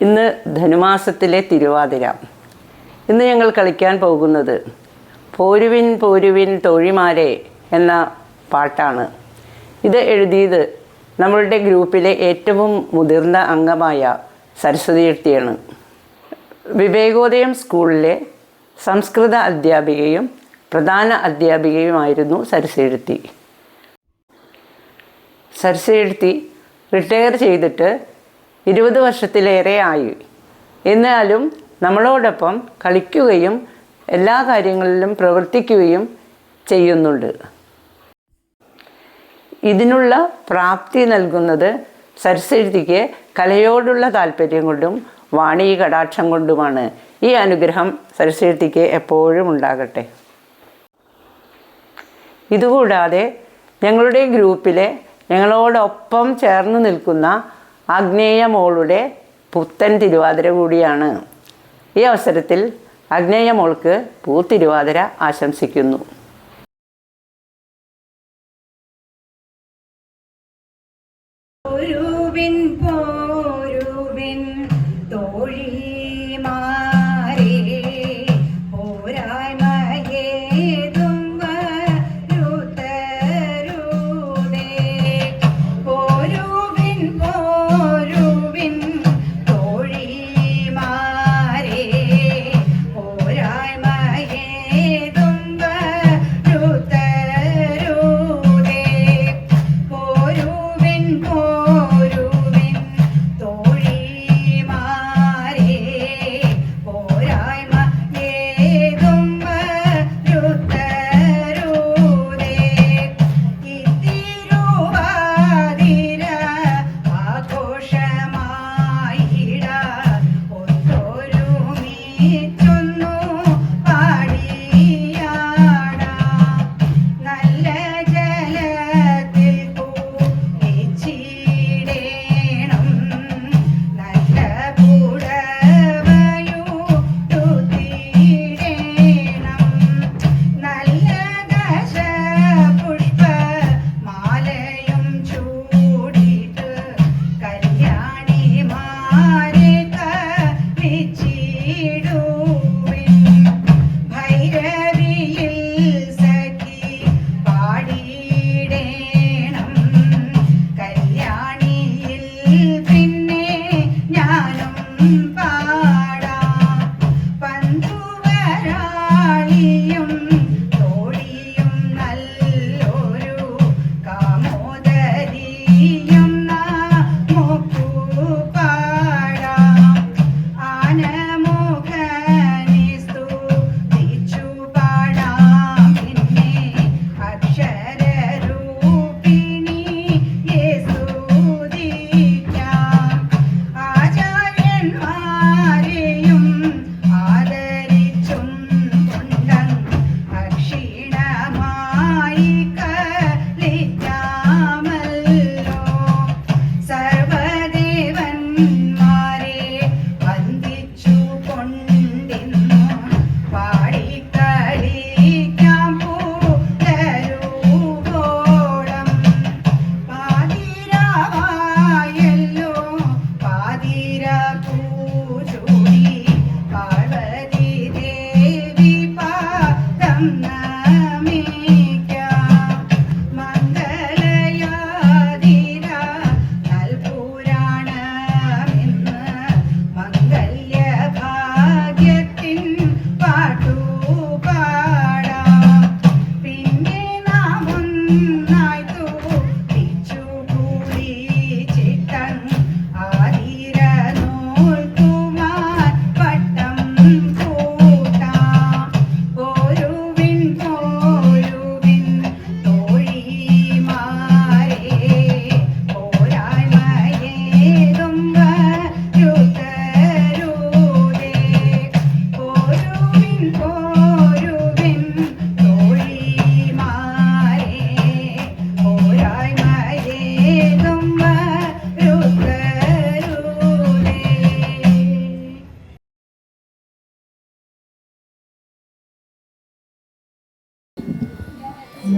ഇന്ന് ധനുമാസത്തിലെ തിരുവാതിര. ഇന്ന് ഞങ്ങൾ കളിക്കാൻ പോകുന്നത് പോരുവിൻ പോരുവിൻ തോഴിമാരെ എന്ന പാട്ടാണ്. ഇത് എഴുതിയത് നമ്മളുടെ ഗ്രൂപ്പിലെ ഏറ്റവും മുതിർന്ന അംഗമായ സരസ്വതിയെഴുത്തിയാണ് വിവേകോദയം സ്കൂളിലെ സംസ്കൃത അധ്യാപികയും പ്രധാന അധ്യാപികയുമായിരുന്നു സരസ്വതി സരസ്വതി റിട്ടയർ ചെയ്തിട്ട് ഇരുപത് വർഷത്തിലേറെ ആയി എന്നാലും നമ്മളോടൊപ്പം കളിക്കുകയും എല്ലാ കാര്യങ്ങളിലും പ്രവർത്തിക്കുകയും ചെയ്യുന്നുണ്ട്. ഇതിനുള്ള പ്രാപ്തി നൽകുന്നത് സരസ്വതിക്ക് കലയോടുള്ള താല്പര്യം കൊണ്ടും വാണി കടാക്ഷം കൊണ്ടുമാണ്. ഈ അനുഗ്രഹം സരസ്വതിക്ക് എപ്പോഴും ഉണ്ടാകട്ടെ. ഇതുകൂടാതെ ഞങ്ങളുടെ ഗ്രൂപ്പിലെ ഞങ്ങളോടൊപ്പം ചേർന്ന് നിൽക്കുന്ന ആഗ്നേയ മോളുടെ പുത്തൻ തിരുവാതിര കൂടിയാണ്. ഈ അവസരത്തിൽ അഗ്നേയ മോൾക്ക് പൂത്തിരുവാതിര ആശംസിക്കുന്നു. പോരുവിൻ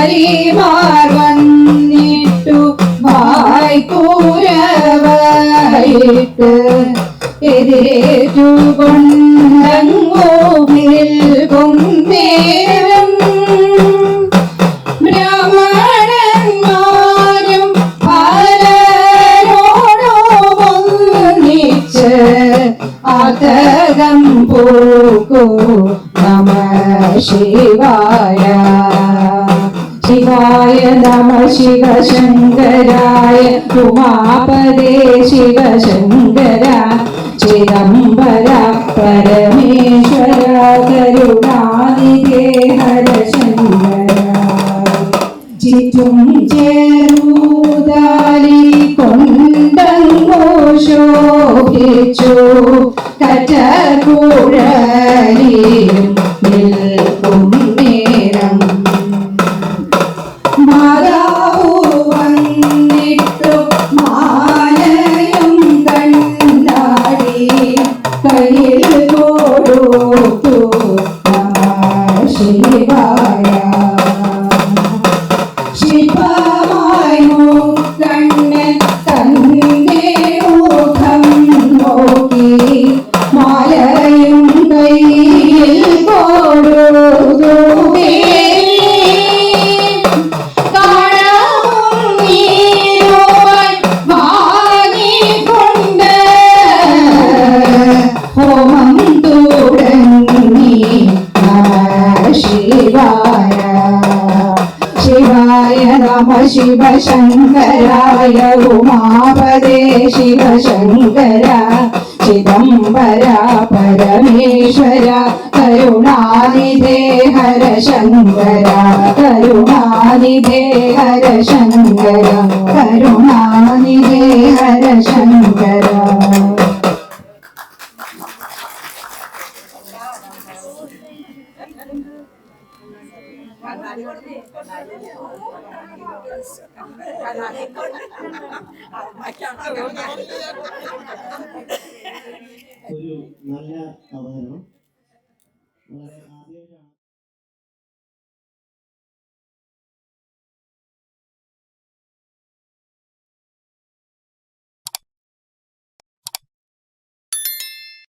നാരിമാർ വന്നിട്ടു വായ്പൂരവായിട്ട് എതിരേറ്റു കൊണ്ടങ്ങോ നിൽക്കും നേരം. ബ്രാഹ്മണന്മാരും പലരോടൊന്നിച്ച് ആതകം പോകൂ നമ ശിവായ നമ ശിവ ശങ്കരായ ഉമാപദേ ശിവ ശങ്കര ചിദംബര പരമേശ്വര കരുണാനിധേ ഹര ശങ്കര ചിറ്റും ചേരൂതാലി കൊണ്ടങ്ങോ ശോഭിച്ചു കറ്റകുഴലിയും നിൽക്കും Oh. ശിവ ശങ്കരായ ഉമാപദേ ശിവ ശങ്കര ചിദംബര പരമേശ്വര കരുണാനിധേ ഹര ശങ്കര കരുണാനിധേ ഹര ശങ്കര കരുണാനിധേ ഹര ശങ്കര ഒരു നല്ല അവതരണം വളരെ